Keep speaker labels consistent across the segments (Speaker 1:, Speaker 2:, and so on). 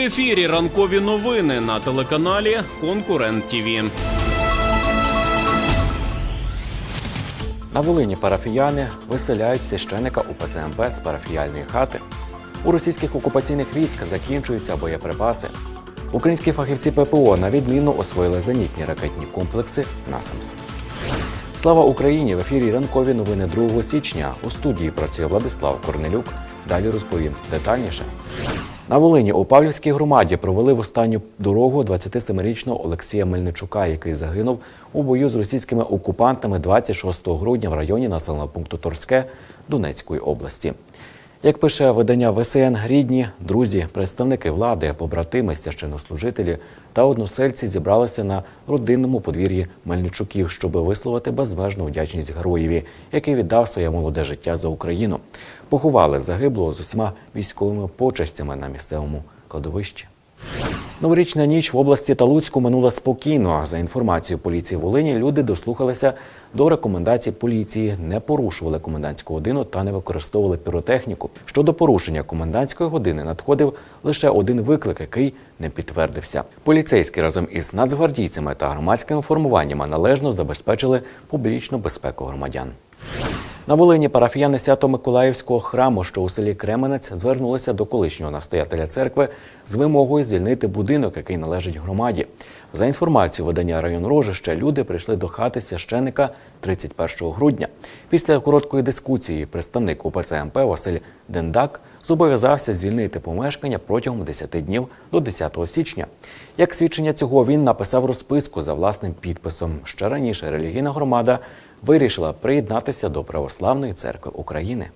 Speaker 1: Ефірі ранкові новини на телеканалі Конкурент ТІВІ.
Speaker 2: На Волині парафіяни виселяють священика УПЦ МП з парафіяльної хати. У російських окупаційних військ закінчуються боєприпаси. Українські фахівці ППО на відміну освоїли зенітні ракетні комплекси «Насамс». Слава Україні! В ефірі ранкові новини 2 січня. У студії працює Владислав Корнелюк. Далі розповім детальніше. На Волині у Павлівській громаді провели в останню дорогу 27-річного Олексія Мельничука, який загинув у бою з російськими окупантами 26 грудня в районі населеного пункту Торське Донецької області. Як пише видання ВСН, рідні, друзі, представники влади, побратими, священнослужителі та односельці зібралися на родинному подвір'ї Мельничуків, щоб висловити безмежну вдячність героєві, який віддав своє молоде життя за Україну. Поховали загиблого з усіма військовими почестями на місцевому кладовищі. Новорічна ніч в області та Луцьку минула спокійно. За інформацією поліції Волині, люди дослухалися до рекомендацій поліції, не порушували комендантську годину та не використовували піротехніку. Щодо порушення комендантської години надходив лише один виклик, який не підтвердився. Поліцейські разом із нацгвардійцями та громадськими формуваннями належно забезпечили публічну безпеку громадян. На Волині парафіяни Свято-Миколаївського храму, що у селі Кременець, звернулися до колишнього настоятеля церкви з вимогою звільнити будинок, який належить громаді. За інформацією видання район Рожище, люди прийшли до хати священика 31 грудня. Після короткої дискусії представник УПЦ МП Василь Дендак зобов'язався звільнити помешкання протягом 10 днів до 10 січня. Як свідчення цього він написав розписку за власним підписом. Ще раніше релігійна громада вирішила приєднатися до Православної церкви України.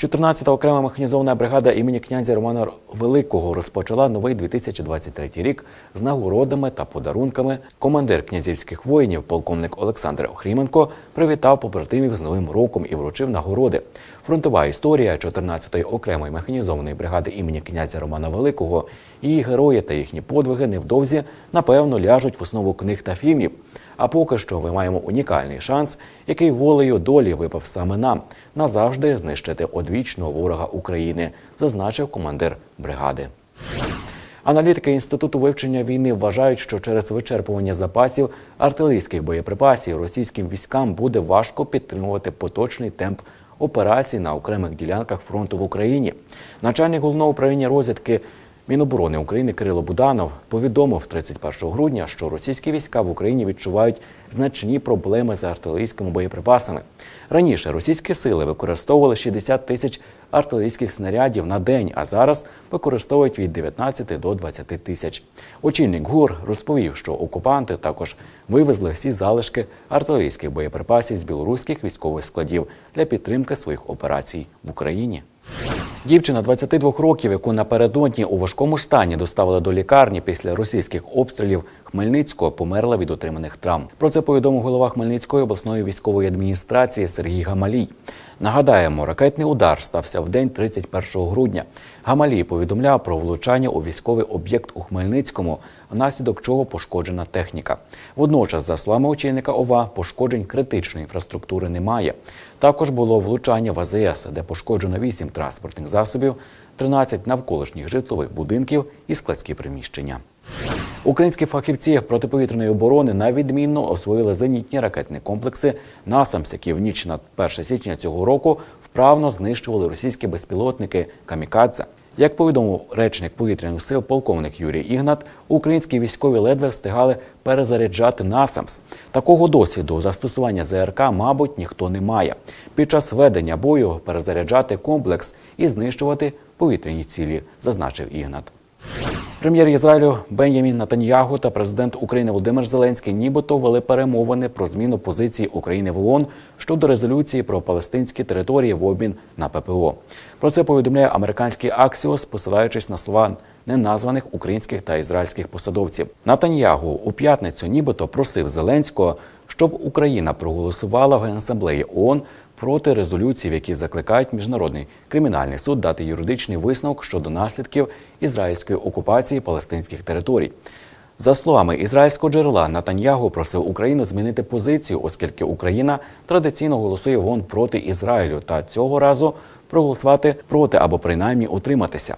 Speaker 2: 14-та окрема механізована бригада імені князя Романа Великого розпочала новий 2023 рік з нагородами та подарунками. Командир князівських воїнів, полковник Олександр Охріменко, привітав побратимів з Новим роком і вручив нагороди. Фронтова історія 14-ї окремої механізованої бригади імені князя Романа Великого, її герої та їхні подвиги невдовзі напевно ляжуть в основу книг та фільмів. А поки що ми маємо унікальний шанс, який волею долі випав саме нам назавжди знищити одвічного ворога України, зазначив командир бригади. Аналітики інституту вивчення війни вважають, що через вичерпування запасів артилерійських боєприпасів російським військам буде важко підтримувати поточний темп операцій на окремих ділянках фронту в Україні. Начальник головного управління розвідки Міноборони України Кирило Буданов повідомив 31 грудня, що російські війська в Україні відчувають значні проблеми з артилерійськими боєприпасами. Раніше російські сили використовували 60 тисяч артилерійських снарядів на день, а зараз використовують від 19 до 20 тисяч. Очільник ГУР розповів, що окупанти також вивезли всі залишки артилерійських боєприпасів з білоруських військових складів для підтримки своїх операцій в Україні. Дівчина 22 років, яку напередодні у важкому стані доставили до лікарні після російських обстрілів Хмельницького, померла від отриманих травм. Про це повідомив голова Хмельницької обласної військової адміністрації Сергій Гамалій. Нагадаємо, ракетний удар стався в день 31 грудня. Гамалій повідомляв про влучання у військовий об'єкт у Хмельницькому, внаслідок чого пошкоджена техніка. Водночас, за словами очільника ОВА, пошкоджень критичної інфраструктури немає. Також було влучання в АЗС, де пошкоджено 8 транспортних засобів, 13 навколишніх житлових будинків і складські приміщення. Українські фахівці протиповітряної оборони на відмінно освоїли зенітні ракетні комплекси «Насамс», які в ніч на 1 січня цього року вправно знищували російські безпілотники «Камікадзе». Як повідомив речник повітряних сил полковник Юрій Ігнат, українські військові ледве встигали перезаряджати «Насамс». Такого досвіду застосування ЗРК, мабуть, ніхто не має. Під час ведення бою перезаряджати комплекс і знищувати повітряні цілі, зазначив Ігнат. Прем'єр Ізраїлю Бенямін Натаньягу та президент України Володимир Зеленський нібито вели перемовини про зміну позиції України в ООН щодо резолюції про палестинські території в обмін на ППО. Про це повідомляє американський Аксіос, посилаючись на слова неназваних українських та ізраїльських посадовців. Натаньягу у п'ятницю нібито просив Зеленського, щоб Україна проголосувала в Генасамблеї ООН проти резолюцій, які закликають міжнародний кримінальний суд дати юридичний висновок щодо наслідків ізраїльської окупації палестинських територій. За словами ізраїльського джерела, Натаньягу просив Україну змінити позицію, оскільки Україна традиційно голосує в ООН проти Ізраїлю та цього разу проголосувати проти або принаймні утриматися.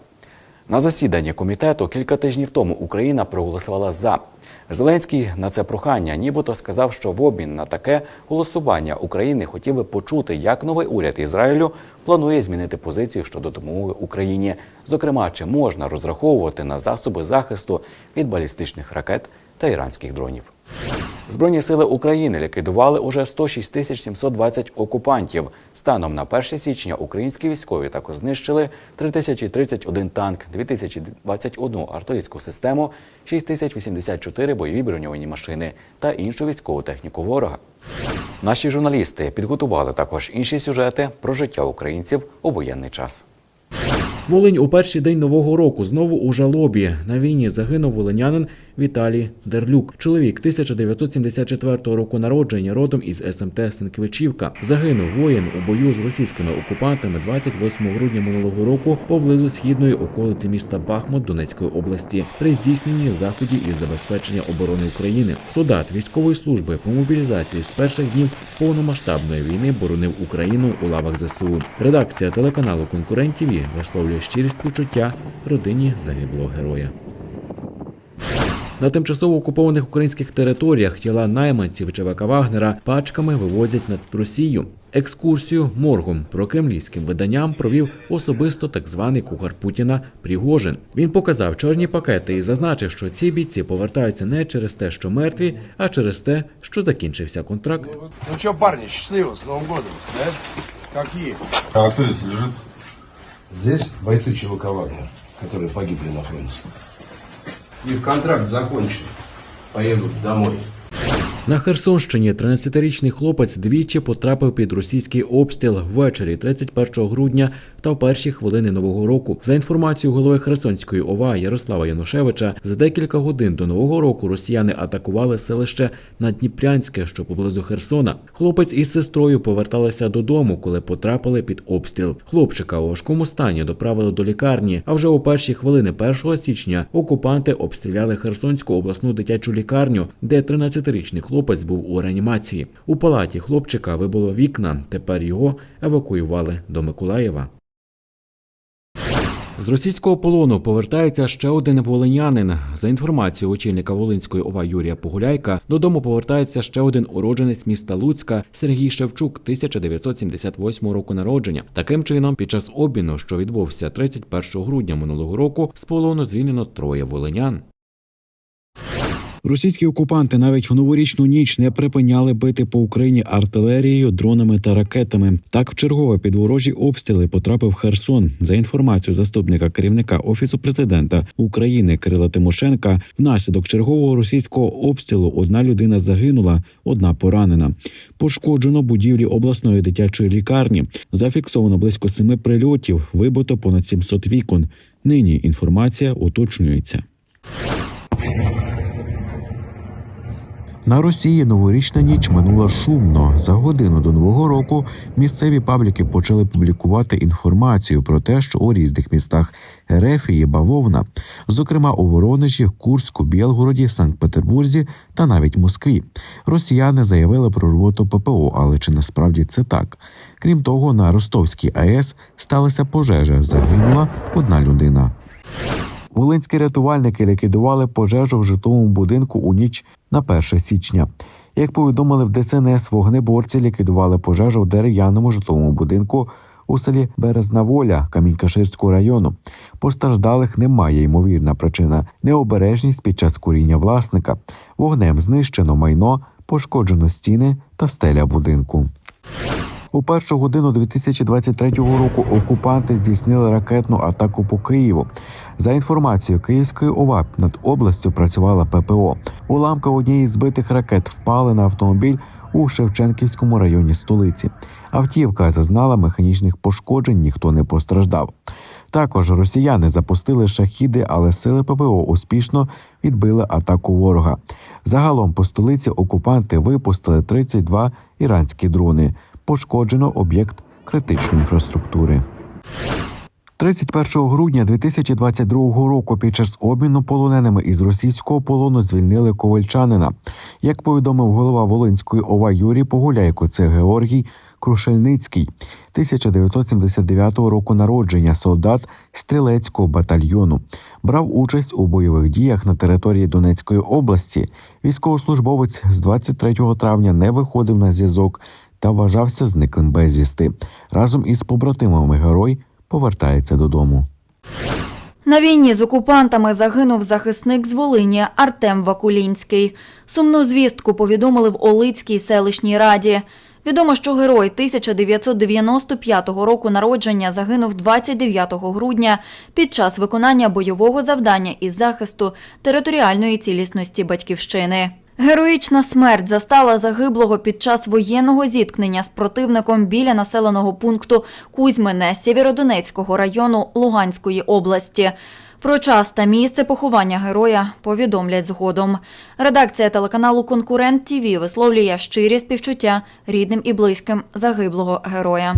Speaker 3: На засіданні комітету кілька тижнів тому Україна проголосувала за. Зеленський на це прохання нібито сказав, що в обмін на таке голосування України хотів би почути, як новий уряд Ізраїлю планує змінити позицію щодо допомоги Україні. Зокрема, чи можна розраховувати на засоби захисту від балістичних ракет та іранських дронів. Збройні сили України ліквідували уже 106 тисяч 720 окупантів. Станом на 1 січня українські військові також знищили 3031 танк, 2021 артилерійську систему, 6084 бойові броньовані машини та іншу військову техніку ворога. Наші журналісти підготували також інші сюжети про життя українців у воєнний час.
Speaker 2: Волинь у перший день нового року знову у жалобі. На війні загинув волинянин Віталій Дерлюк. Чоловік 1974 року народження, родом із СМТ Сенквичівка. Загинув воїн у бою з російськими окупантами 28 грудня минулого року поблизу східної околиці міста Бахмут Донецької області при здійсненні заходів із забезпечення оборони України. Солдат військової служби по мобілізації з перших днів повномасштабної війни боронив Україну у лавах ЗСУ. Редакція телеканалу конкурентів висловлює щирі співчуття родині загиблого героя. На тимчасово окупованих українських територіях тіла найманців ЧВК Вагнера пачками вивозять на Росію. Екскурсію моргом прокремлівським виданням провів особисто так званий кухар Путіна Пригожин. Він показав чорні пакети і зазначив, що ці бійці повертаються не через те, що мертві, а через те, що закінчився контракт.
Speaker 4: Ну что, парни, счастливо, с Новым годом, да? Какие?
Speaker 5: А кто здесь лежит?
Speaker 4: Здесь бойцы ЧВК «Вагнер», которые погибли на фронте. Их контракт закончен. Поедут домой.
Speaker 2: На Херсонщині 13-річний хлопець двічі потрапив під російський обстріл ввечері 31 грудня та в перші хвилини нового року. За інформацією голови Херсонської ОВА Ярослава Янушевича, за декілька годин до нового року росіяни атакували селище Надніпрянське, що поблизу Херсона. Хлопець із сестрою поверталися додому, коли потрапили під обстріл. Хлопчика у важкому стані доправили до лікарні. А вже у перші хвилини 1 січня окупанти обстріляли Херсонську обласну дитячу лікарню, де 13-річний хлопець був у реанімації. У палаті хлопчика вибуло вікна. Тепер його евакуювали до Миколаєва. З російського полону повертається ще один волинянин. За інформацією очільника Волинської ОВА Юрія Погуляйка, додому повертається ще один уродженець міста Луцька Сергій Шевчук, 1978 року народження. Таким чином, під час обміну, що відбувся 31 грудня минулого року, з полону звільнено троє волинян. Російські окупанти навіть в новорічну ніч не припиняли бити по Україні артилерією, дронами та ракетами. Так, вчергове під ворожі обстріли потрапив Херсон. За інформацією заступника керівника офісу президента України Кирила Тимошенка, внаслідок чергового російського обстрілу одна людина загинула, одна поранена. Пошкоджено будівлі обласної дитячої лікарні. Зафіксовано близько семи прильотів, вибито понад 700 вікон. Нині інформація уточнюється. На Росії новорічна ніч минула шумно. За годину до нового року місцеві пабліки почали публікувати інформацію про те, що у різних містах РФ є бавовна, зокрема у Воронежі, Курську, Білгороді, Санкт-Петербурзі та навіть Москві. Росіяни заявили про роботу ППО, але чи насправді це так? Крім того, на Ростовській АЕС сталася пожежа. Загинула одна людина. Волинські рятувальники ліквідували пожежу в житловому будинку у ніч на 1 січня. Як повідомили в ДСНС, вогнеборці ліквідували пожежу в дерев'яному житловому будинку у селі Березна Воля Камінькаширського району. Постраждалих немає ймовірна причина необережність під час куріння власника. Вогнем знищено майно, пошкоджено стіни та стеля будинку. У першу годину 2023 року окупанти здійснили ракетну атаку по Києву. За інформацією Київської ОВА над областю працювала ППО. Уламки однієї збитих ракет впали на автомобіль у Шевченківському районі столиці. Автівка зазнала механічних пошкоджень, ніхто не постраждав. Також росіяни запустили шахіди, але сили ППО успішно відбили атаку ворога. Загалом по столиці окупанти випустили 32 іранські дрони. Пошкоджено об'єкт критичної інфраструктури. 31 грудня 2022 року під час обміну полоненими із російського полону звільнили ковальчанина. Як повідомив голова Волинської ОВА Юрій Погуляйко, це Георгій
Speaker 6: Крушельницький, 1979 року народження, солдат стрілецького батальйону, брав участь у бойових діях на території Донецької області. Військовослужбовець з 23 травня не виходив на зв'язок та вважався зниклим безвісти. Разом із побратимами герой повертається додому.
Speaker 7: На війні з окупантами загинув захисник з Волині Артем Вакулінський. Сумну звістку повідомили в Олицькій селищній раді. Відомо, що герой 1995 року народження загинув 29 грудня під час виконання бойового завдання із захисту територіальної цілісності батьківщини. Героїчна смерть застала загиблого під час воєнного зіткнення з противником біля населеного пункту Кузьмине Сєвєродонецького району Луганської області. Про час та місце поховання героя повідомлять згодом. Редакція телеканалу Конкурент ТІВІ висловлює щирі співчуття рідним і близьким загиблого героя.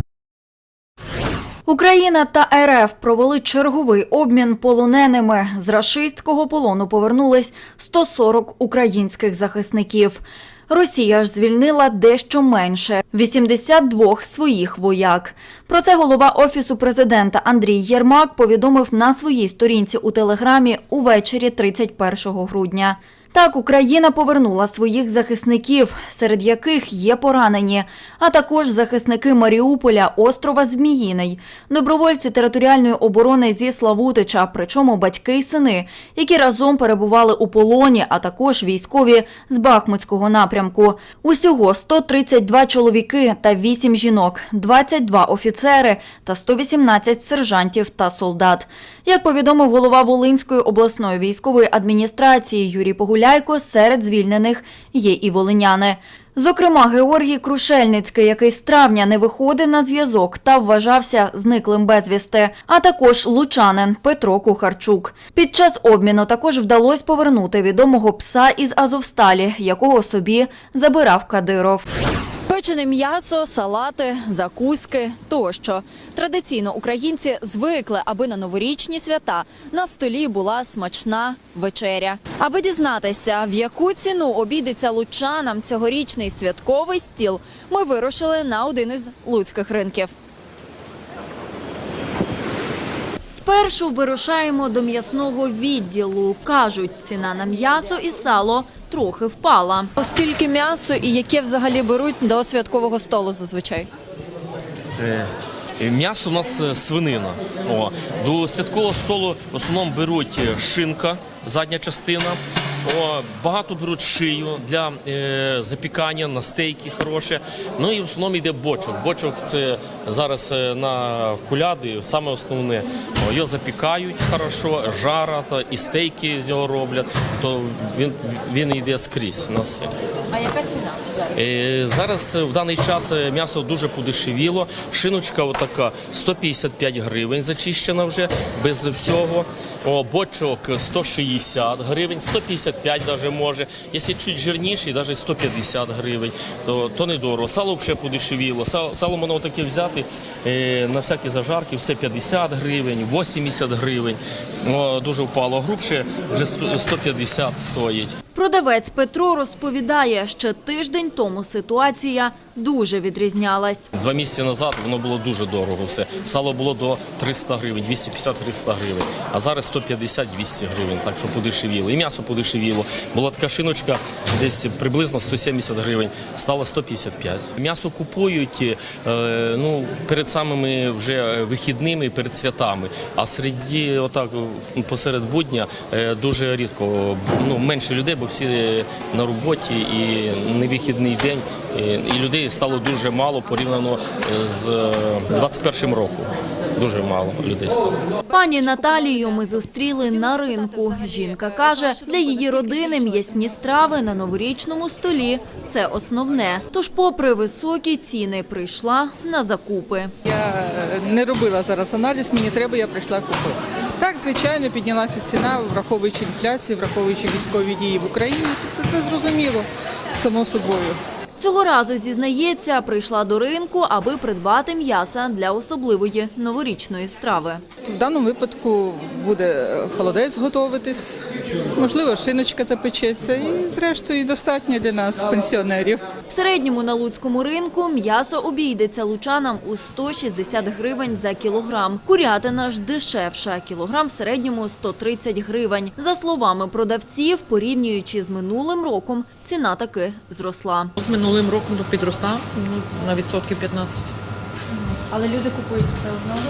Speaker 7: Україна та РФ провели черговий обмін полоненими. З рашистського полону повернулись 140 українських захисників. Росія ж звільнила дещо менше 82 своїх вояк. Про це голова офісу президента Андрій Єрмак повідомив на своїй сторінці у телеграмі увечері 31 грудня. Так, Україна повернула своїх захисників, серед яких є поранені, а також захисники Маріуполя, острова Зміїний, добровольці територіальної оборони зі Славутича, причому батьки й сини, які разом перебували у полоні, а також військові з Бахмутського напрямку. Усього 132 чоловіки та 8 жінок, 22 офіцери та 118 сержантів та солдат. Як повідомив голова Волинської обласної військової адміністрації Юрій Погуляйко, серед звільнених є і волиняни. Зокрема, Георгій Крушельницький, який з травня не виходив на зв'язок та вважався зниклим безвісти, а також лучанин Петро Кухарчук. Під час обміну також вдалося повернути відомого пса із Азовсталі, якого собі забирав Кадиров. Печене м'ясо, салати, закуски тощо. Традиційно українці звикли, аби на новорічні свята на столі була смачна вечеря. Аби дізнатися, в яку ціну обійдеться лучанам цьогорічний святковий стіл, ми вирушили на один із луцьких ринків. Спершу вирушаємо до м'ясного відділу. Кажуть, ціна на м'ясо і сало трохи впала. Оскільки м'ясо і яке взагалі беруть до святкового столу зазвичай?
Speaker 8: Е, М'ясо у нас е, свинина. О, до святкового столу в основному беруть е, шинка, задня частина. О, багато беруть шию для е, запікання на стейки хороше. Ну і в основному йде бочок. Бочок це зараз е, на куляди саме основне. О, його запікають хорошо, жара та і стейки з нього роблять. То він, він йде скрізь на все.
Speaker 7: А яка ціна?
Speaker 8: Е, Зараз е, в даний час е, м'ясо дуже подешевіло. Шиночка отака 155 гривень зачищена вже без всього. Бочок 160 гривень, 155 навіть може. Якщо чуть жирніший, навіть 150 гривень, то, недорого. Сало взагалі подешевіло. Сало, сало можна таке взяти е, на всякі зажарки, все 50 гривень, 80 гривень. Дуже впало. Грубше вже 100 150 стоїть.
Speaker 7: Продавець Петро розповідає, ще тиждень тому ситуація дуже відрізнялась.
Speaker 8: Два місяці назад воно було дуже дорого все. Сало було до 300 гривень, 250-300 гривень, а зараз 150-200 гривень, так що подешевіло. І м'ясо подешевіло. Була така шиночка десь приблизно 170 гривень, стало 155. М'ясо купують е, ну, перед самими вже вихідними, перед святами, а серед отак посеред будня е, дуже рідко, ну, менше людей, бо всі на роботі і не вихідний день. І- людей стало дуже мало порівняно е, з е, 21 роком. Дуже мало людей стало.
Speaker 7: Пані Наталію ми зустріли на ринку. Жінка каже, для її родини м'ясні страви на новорічному столі це основне. Тож, попри високі ціни, прийшла на закупи.
Speaker 9: Я е, не робила зараз аналіз, мені треба, я прийшла купила. Так, звичайно, піднялася ціна, враховуючи інфляцію, враховуючи військові дії в Україні. Тобто це зрозуміло, само собою.
Speaker 7: Цього разу зізнається, прийшла до ринку, аби придбати м'яса для особливої новорічної страви.
Speaker 9: В даному випадку буде е, холодець готуватись, Можливо, шиночка запечеться, і зрештою достатньо для нас, пенсіонерів.
Speaker 7: В середньому на луцькому ринку м'ясо обійдеться лучанам у 160 гривень за кілограм. Курятина ж дешевша. Кілограм в середньому 130 гривень. За словами продавців, порівнюючи з минулим роком, ціна таки зросла.
Speaker 10: Минулим роком ну, підросла ну, на відсотків 15.
Speaker 7: Але люди купують все одно.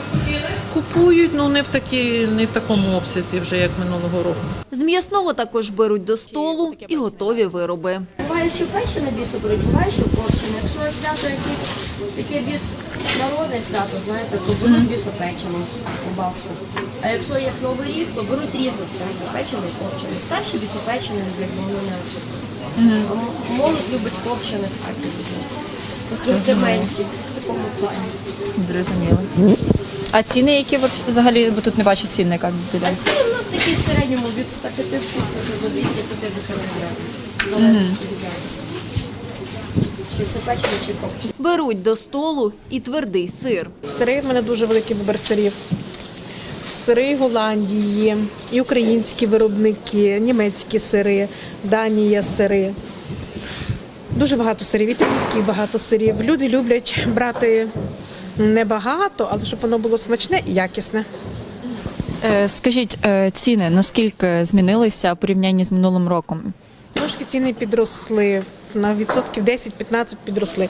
Speaker 10: Купують, ну не в такі, не в такому обсязі вже як минулого року.
Speaker 7: З м'ясного також беруть до столу і готові вироби.
Speaker 11: Буває, що печене більше беруть, буває, що копчене. Якщо свято якесь таке більш народне свято, знаєте, то беруть більше печену ковбаску. А якщо як новий рік, то беруть різне всяке, печене і копчене. Старші більше печене люблять, бо воно м'якше. А м- Молодь любить копчене всяке різне. В в такому плані.
Speaker 12: Зрозуміло. А ціни, які взагалі, бо тут не бачу цінника
Speaker 11: А ціни в нас такі в середньому від 150 до 250 гривень. Залежить від якості. Чи це печене, чи копчене.
Speaker 7: Беруть до столу і твердий сир.
Speaker 13: Сири в мене дуже великий вибір сирів. Сири Голландії, і українські виробники, німецькі сири, Данія сири. Дуже багато сирів, італійських багато сирів. Люди люблять брати небагато, але щоб воно було смачне і якісне.
Speaker 12: Е, Скажіть, е, ціни наскільки змінилися в порівнянні з минулим роком?
Speaker 13: Трошки ціни підросли, на відсотків 10-15 підросли.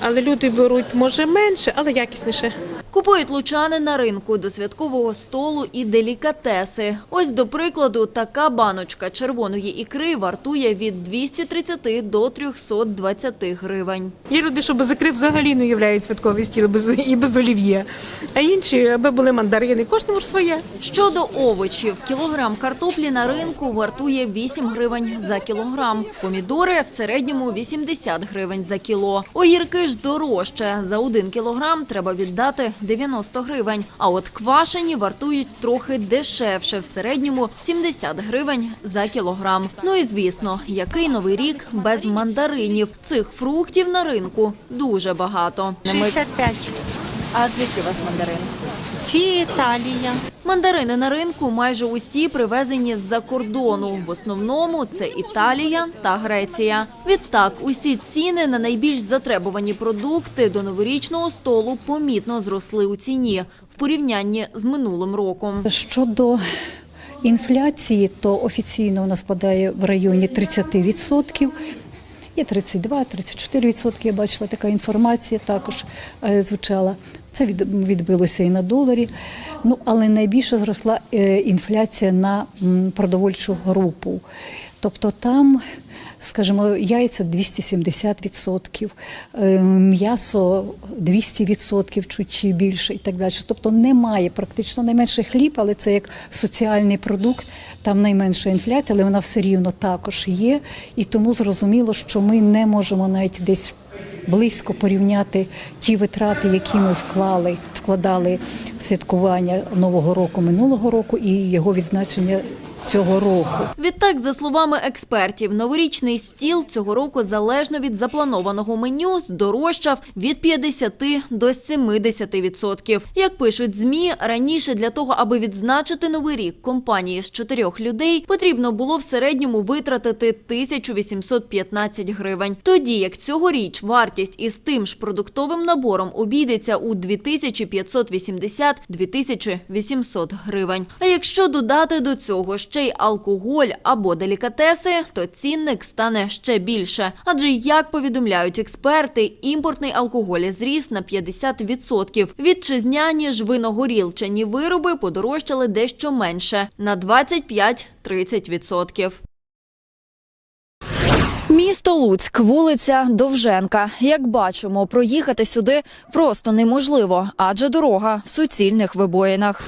Speaker 13: Але люди беруть, може, менше, але якісніше.
Speaker 7: Купують лучани на ринку до святкового столу і делікатеси. Ось, до прикладу, така баночка червоної ікри вартує від 230 до 320 гривень.
Speaker 13: Є люди, що без ікри взагалі не уявляють святковий стіл без, і без олів'є. А інші, аби були мандарини, кожному ж своє.
Speaker 7: Щодо овочів, кілограм картоплі на ринку вартує 8 гривень за кілограм. Помідори в середньому 80 гривень за кіло. Огірки ж дорожче. За один кілограм треба віддати 90 гривень. А от квашені вартують трохи дешевше, в середньому 70 гривень за кілограм. Ну і звісно, який новий рік без мандаринів. Цих фруктів на ринку дуже багато.
Speaker 14: 65.
Speaker 12: А звідки у вас мандарин?
Speaker 14: Ці Італія.
Speaker 7: Мандарини на ринку майже усі привезені з-за кордону. В основному це Італія та Греція. Відтак, усі ціни на найбільш затребувані продукти до новорічного столу помітно зросли у ціні в порівнянні з минулим роком.
Speaker 15: Щодо інфляції, то офіційно вона складає в районі 30%. Є 32-34%, я бачила така інформація також е, звучала. Це від- відбилося і на доларі. Ну, але найбільше зросла е, інфляція на продовольчу групу. Тобто там, скажімо, яйця 270%, е, м'ясо 200%, чуть більше і так далі. Тобто немає практично найменше хліб, але це як соціальний продукт, там найменша інфляція, але вона все рівно також є. І тому зрозуміло, що ми не можемо навіть десь близько порівняти ті витрати, які ми вклали, вкладали в святкування Нового року минулого року і його відзначення цього року.
Speaker 7: Відтак, за словами експертів, новорічний стіл цього року залежно від запланованого меню здорожчав від 50 до 70%. Як пишуть ЗМІ, раніше для того, аби відзначити новий рік компанії з чотирьох людей, потрібно було в середньому витратити 1815 гривень. Тоді як цьогоріч вартість із тим ж продуктовим набором обійдеться у 2580-2800 гривень. А якщо додати до цього ще й алкоголь або делікатеси, то цінник стане ще більше. Адже як повідомляють експерти, імпортний алкоголь зріс на 50%. Вітчизняні ж виногорілчані вироби подорожчали дещо менше на 25-30%. Місто Луцьк, вулиця Довженка. Як бачимо, проїхати сюди просто неможливо, адже дорога в суцільних вибоїнах.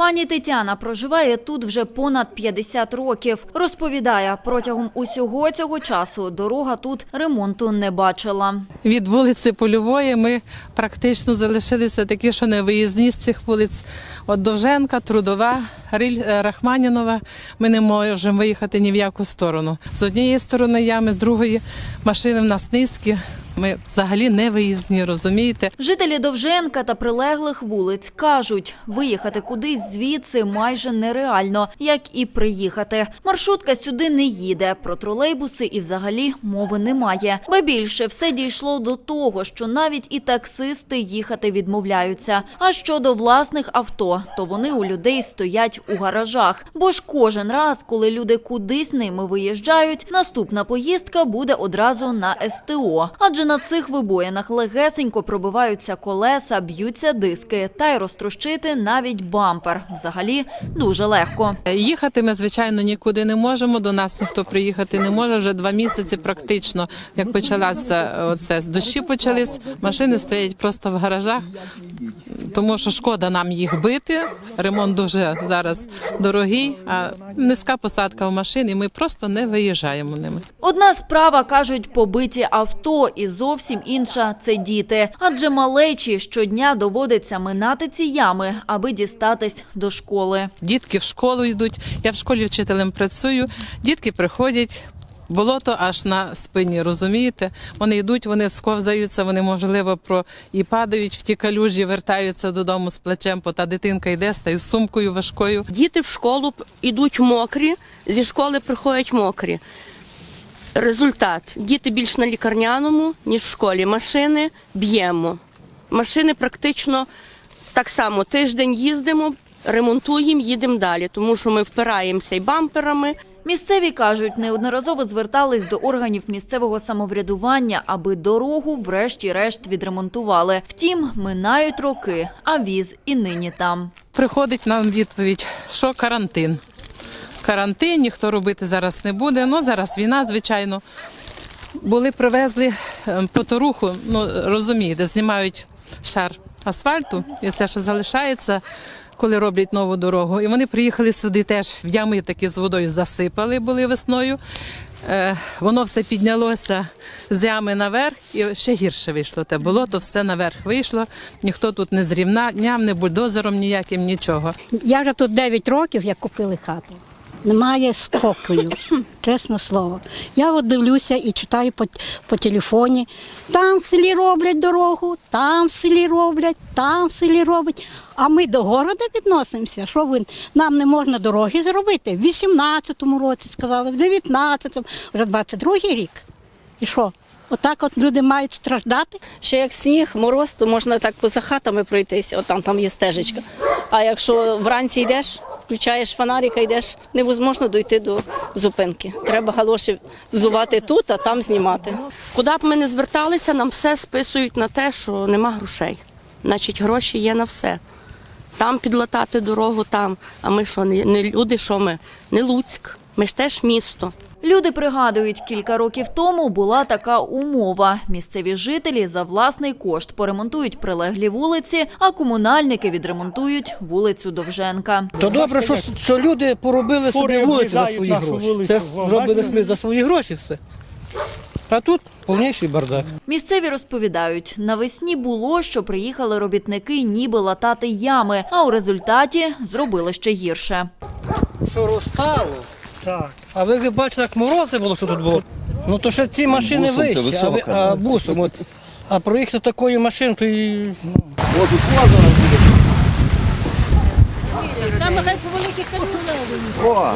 Speaker 7: Пані Тетяна проживає тут вже понад 50 років. Розповідає, протягом усього цього часу дорога тут ремонту не бачила.
Speaker 14: Від вулиці Польової ми практично залишилися такі, що не виїзні з цих вулиць. От Довженка, Трудова, Риль, е, Рахманінова. Ми не можемо виїхати ні в яку сторону. З однієї сторони ями, з другої машини в нас низькі. Ми взагалі не виїзні, розумієте?
Speaker 7: Жителі Довженка та прилеглих вулиць кажуть, виїхати кудись звідси майже нереально, як і приїхати. Маршрутка сюди не їде, про тролейбуси і взагалі мови немає. Ба більше все дійшло до того, що навіть і таксисти їхати відмовляються. А щодо власних авто, то вони у людей стоять у гаражах. Бо ж кожен раз, коли люди кудись ними виїжджають, наступна поїздка буде одразу на СТО. Адже на цих вибоїнах легесенько пробиваються колеса, б'ються диски, та й розтрощити навіть бампер. Взагалі дуже легко.
Speaker 14: Їхати ми, звичайно, нікуди не можемо. До нас ніхто приїхати не може. Вже два місяці практично, як почалася оце дощі почались, машини стоять просто в гаражах, тому що шкода нам їх бити. Ремонт дуже зараз дорогий, а низька посадка в машині. Ми просто не виїжджаємо ними.
Speaker 7: Одна справа, кажуть, побиті авто, і зовсім інша – це діти. Адже малечі щодня доводиться минати ці ями, аби дістатись до школи.
Speaker 14: Дітки в школу йдуть. Я в школі вчителем працюю. Дітки приходять. Болото аж на спині, розумієте? Вони йдуть, вони сковзаються, вони можливо про і падають в ті калюжі, вертаються додому з плечем, бо та дитинка йде стає з сумкою важкою.
Speaker 16: Діти в школу йдуть мокрі, зі школи приходять мокрі. Результат: діти більш на лікарняному, ніж в школі. Машини б'ємо. Машини практично так само тиждень їздимо, ремонтуємо, їдемо далі, тому що ми впираємося й бамперами.
Speaker 7: Місцеві кажуть, неодноразово звертались до органів місцевого самоврядування, аби дорогу врешті-решт відремонтували. Втім, минають роки, а віз і нині там.
Speaker 14: Приходить нам відповідь, що карантин. Карантин ніхто робити зараз не буде. Ну зараз війна, звичайно. Були привезли е, поторуху, ну розумієте, знімають шар асфальту, і це, що залишається, коли роблять нову дорогу. І вони приїхали сюди теж в ями такі з водою засипали, були весною. Е, воно все піднялося з ями наверх, і ще гірше вийшло те болото, все наверх вийшло. Ніхто тут не зрівняв, не бульдозером ніяким, нічого.
Speaker 17: Я вже тут 9 років, як купили хату. Немає спокою, чесне слово. Я от дивлюся і читаю по, по телефоні. Там в селі роблять дорогу, там в селі роблять, там в селі роблять. А ми до города відносимося. Що ви нам не можна дороги зробити? В 18-му році сказали, в 19-му, вже 22-й рік. І що? Отак от люди мають страждати.
Speaker 18: Ще як сніг, мороз, то можна так поза хатами пройтися, от там, там є стежечка. А якщо вранці йдеш, включаєш фонарика, йдеш, невозможно дойти до зупинки. Треба галоші взувати тут, а там знімати.
Speaker 16: Куди б ми не зверталися, нам все списують на те, що нема грошей. Значить, гроші є на все. Там підлатати дорогу, там. А ми що, не, люди, що ми? Не Луцьк. Ми ж теж місто.
Speaker 7: Люди пригадують, кілька років тому була така умова. Місцеві жителі за власний кошт поремонтують прилеглі вулиці, а комунальники відремонтують вулицю Довженка.
Speaker 19: То добре, що, що люди поробили собі вулиці за свої гроші. Це зробили ми за свої гроші все. А тут повніший бардак.
Speaker 7: Місцеві розповідають, навесні було, що приїхали робітники ніби латати ями, а у результаті зробили ще гірше.
Speaker 19: Що розстало? Так. А ви бачите, як морози було, що тут було? Ну то ще ці машини
Speaker 20: Бусом це
Speaker 19: вищі, а, ви- а
Speaker 20: ну.
Speaker 19: бусом. От. А проїхати такою машиною, то і
Speaker 18: Саме хай по великих калюжах.
Speaker 20: О!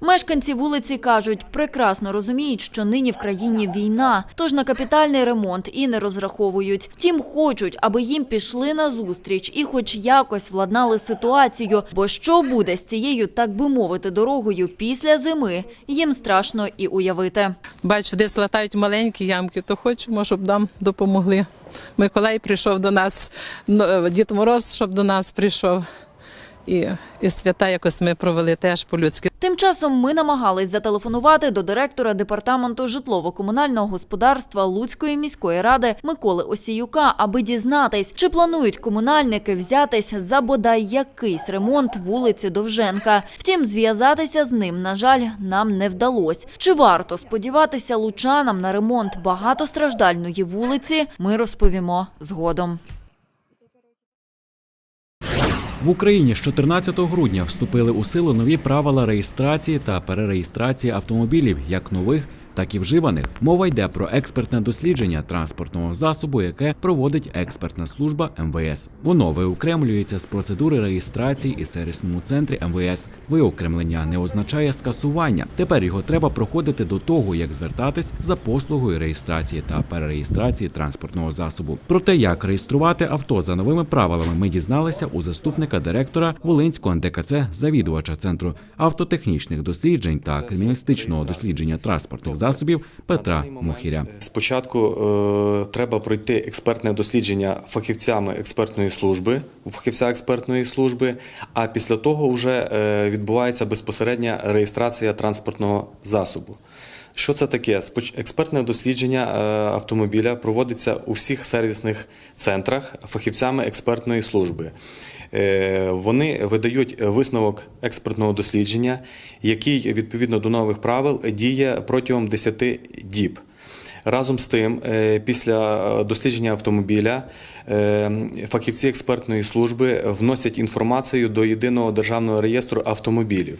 Speaker 7: Мешканці вулиці кажуть, прекрасно розуміють, що нині в країні війна, тож на капітальний ремонт і не розраховують. Втім, хочуть, аби їм пішли на зустріч і хоч якось владнали ситуацію. Бо що буде з цією, так би мовити, дорогою після зими, їм страшно і уявити.
Speaker 14: Бачу, десь латають маленькі ямки, то хочемо, щоб нам допомогли. Миколай прийшов до нас, Дід Мороз, щоб до нас прийшов. І, і свята якось ми провели теж по-людськи.
Speaker 7: Тим часом ми намагались зателефонувати до директора департаменту житлово-комунального господарства Луцької міської ради Миколи Осіюка, аби дізнатись, чи планують комунальники взятись за бодай якийсь ремонт вулиці Довженка. Втім, зв'язатися з ним, на жаль, нам не вдалось. Чи варто сподіватися лучанам на ремонт багатостраждальної вулиці? Ми розповімо згодом.
Speaker 2: В Україні з 14 грудня вступили у силу нові правила реєстрації та перереєстрації автомобілів як нових, так і вживаних. Мова йде про експертне дослідження транспортного засобу, яке проводить експертна служба МВС. Воно виокремлюється з процедури реєстрації і сервісному центрі МВС. Виокремлення не означає скасування. Тепер його треба проходити до того, як звертатись за послугою реєстрації та перереєстрації транспортного засобу. Про те, як реєструвати авто за новими правилами, ми дізналися у заступника директора Волинського НТКЦ, завідувача центру автотехнічних досліджень та криміналістичного дослідження транспортних засобів Петра Мохіря.
Speaker 20: Спочатку е, треба пройти експертне дослідження фахівцями експертної служби, фахівця експертної служби, а після того вже е, відбувається безпосередня реєстрація транспортного засобу. Що це таке? Експертне дослідження е, автомобіля проводиться у всіх сервісних центрах фахівцями експертної служби. Е, Вони видають висновок експертного дослідження, який відповідно до нових правил діє протягом 10 діб. Разом з тим, е, після дослідження автомобіля е, фахівці експертної служби вносять інформацію до єдиного державного реєстру автомобілів.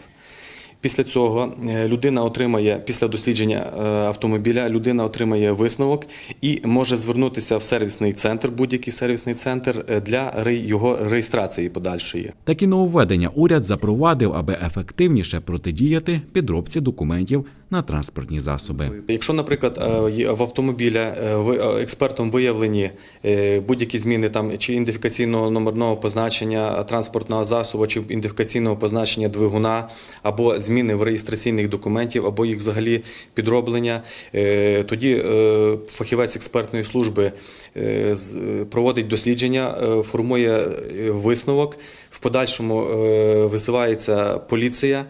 Speaker 20: Після цього е, людина отримає після дослідження е, автомобіля, людина отримає висновок і може звернутися в сервісний центр, будь-який сервісний центр е, для його реєстрації подальшої.
Speaker 2: Такі нововведення уряд запровадив, аби ефективніше протидіяти підробці документів на транспортні засоби.
Speaker 20: Якщо, наприклад, е, в автомобіля е, е, експертом виявлені будь-які зміни там чи ідентифікаційного номерного позначення транспортного засобу, чи ідентифікаційного позначення двигуна, або зміни в реєстраційних документів, або їх взагалі підроблення, тоді фахівець експертної служби проводить дослідження, формує висновок. В подальшому визивається поліція.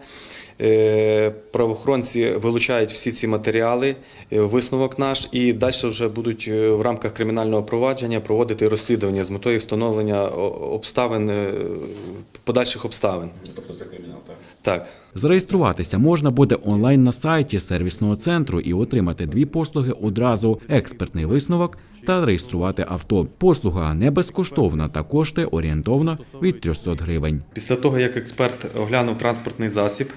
Speaker 20: Е, Правоохоронці вилучають всі ці матеріали, е, висновок наш, і далі вже будуть е, в рамках кримінального провадження проводити розслідування з метою встановлення обставин, подальших обставин.
Speaker 8: Тобто це кримінал, так?
Speaker 20: Так.
Speaker 2: Зареєструватися можна буде онлайн на сайті сервісного центру і отримати дві послуги одразу: експертний висновок та реєструвати авто. Послуга не безкоштовна та коштує орієнтовно від 300 гривень.
Speaker 20: Після того, як експерт оглянув транспортний засіб,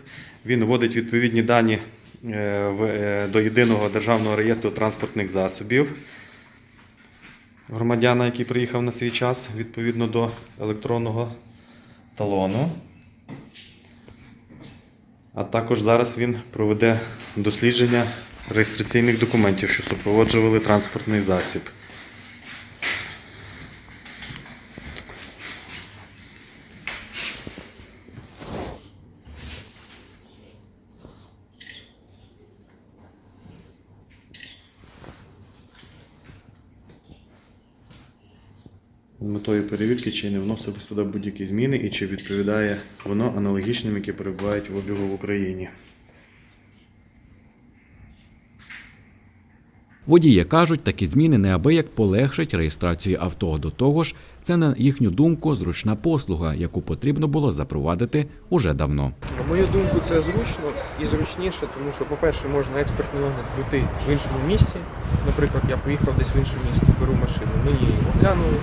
Speaker 20: він вводить відповідні дані е, е, до єдиного державного реєстру транспортних засобів громадяна, який приїхав на свій час, відповідно до електронного талону. А також зараз він проведе дослідження реєстраційних документів, що супроводжували транспортний засіб. Метою перевірки, чи не вносили туди будь-які зміни і чи відповідає воно аналогічним, які перебувають в обігу в Україні.
Speaker 2: Водії кажуть, такі зміни неабияк полегшать реєстрацію авто. До того ж, це на їхню думку зручна послуга, яку потрібно було запровадити уже давно.
Speaker 21: На мою думку, це зручно і зручніше, тому що, по-перше, можна експертний огляд пройти в іншому місці. Наприклад, я поїхав десь в інше місто, беру машину, мені її оглянули,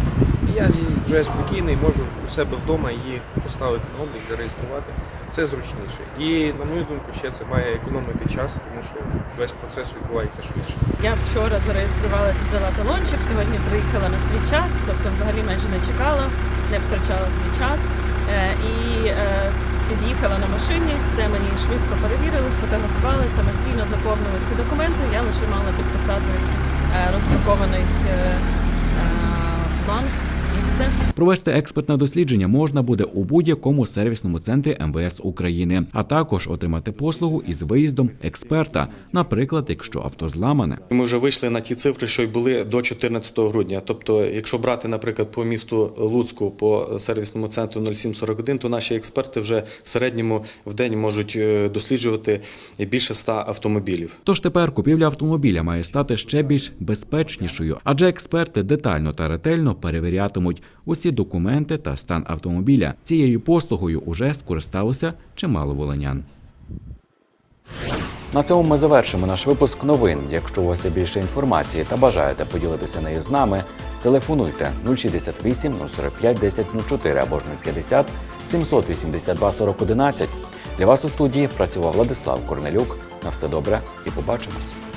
Speaker 21: і я вже спокійний можу у себе вдома її поставити на облік, зареєструвати. Це зручніше. І на мою думку, ще це має економити час, тому що весь процес відбувається швидше.
Speaker 22: Я вчора зареєструвалася, взяла талончик, сьогодні приїхала на свій час, тобто взагалі майже не чекала, не втрачала свій час. Е, І е, під'їхала на машині, все мені швидко перевірили, сфотографували, самостійно заповнили всі документи. Я лише мала підписати е, роздрукований бланк і.
Speaker 2: Провести експертне дослідження можна буде у будь-якому сервісному центрі МВС України, а також отримати послугу із виїздом експерта, наприклад, якщо авто зламане.
Speaker 20: Ми вже вийшли на ті цифри, що й були до 14 грудня. Тобто, якщо брати, наприклад, по місту Луцьку по сервісному центру 0741, то наші експерти вже в середньому в день можуть е, досліджувати більше 100 автомобілів.
Speaker 2: Тож тепер купівля автомобіля має стати ще більш безпечнішою, адже експерти детально та ретельно перевірятимуть усі документи та стан автомобіля. Цією послугою уже скористалося чимало волинян. На цьому ми завершимо наш випуск новин. Якщо у вас є більше інформації та бажаєте поділитися нею з нами, телефонуйте 068 045 1004 або ж 050 782 4011. Для вас у студії працював Владислав Корнелюк. На все добре і побачимось.